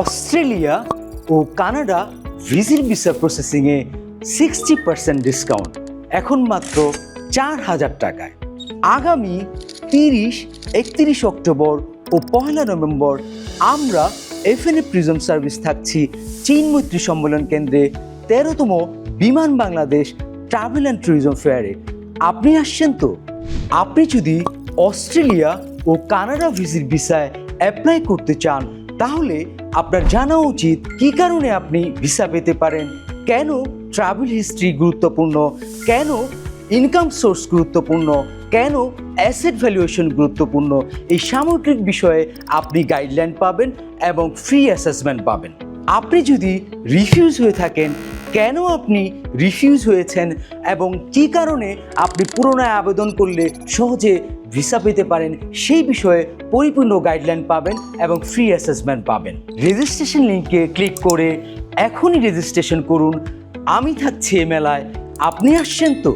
Australia ও Canada visit visa প্রসেসিংয়ে sixty percent discount এখন মাত্র চার হাজার টাকায়। আগামী তিরিশ, একত্রিশ অক্টোবর ও পয়লা নভেম্বর আমরা এফএনএ প্রিজম সার্ভিস থাকছি চীন মৈত্রী সম্মেলন কেন্দ্রে তেরোতম Biman Bangladesh travel and tourism ফেয়ারে। আপনি আসছেন তো? আপনি যদি অস্ট্রেলিয়া ও কানাডা ভিজিট ভিসায় অ্যাপ্লাই করতে চান তাহলে আপনার জানা উচিত কী কারণে আপনি ভিসা পেতে পারেন? কেন ট্রাভেল হিস্ট্রি গুরুত্বপূর্ণ? কেন ইনকাম সোর্স গুরুত্বপূর্ণ? কেন অ্যাসেট ভ্যালুয়েশন গুরুত্বপূর্ণ? এই সামগ্রিক বিষয়ে আপনি গাইডলাইন পাবেন এবং ফ্রি অ্যাসেসমেন্ট পাবেন। আপনি যদি রিফিউজ হয়ে থাকেন কেন আপনি রিফিউজ হয়েছেন এবং কি কারণে আপনি পুনরায় আবেদন করলে সহজে ভিসা পেতে পারেন, সেই বিষয়ে পরিপূর্ণ গাইডলাইন পাবেন এবং ফ্রি অ্যাসেসমেন্ট পাবেন। রেজিস্ট্রেশন লিঙ্কে ক্লিক করে এখনই রেজিস্ট্রেশন করুন। আমি থাকছি এ মেলায়। আপনি আসছেন তো?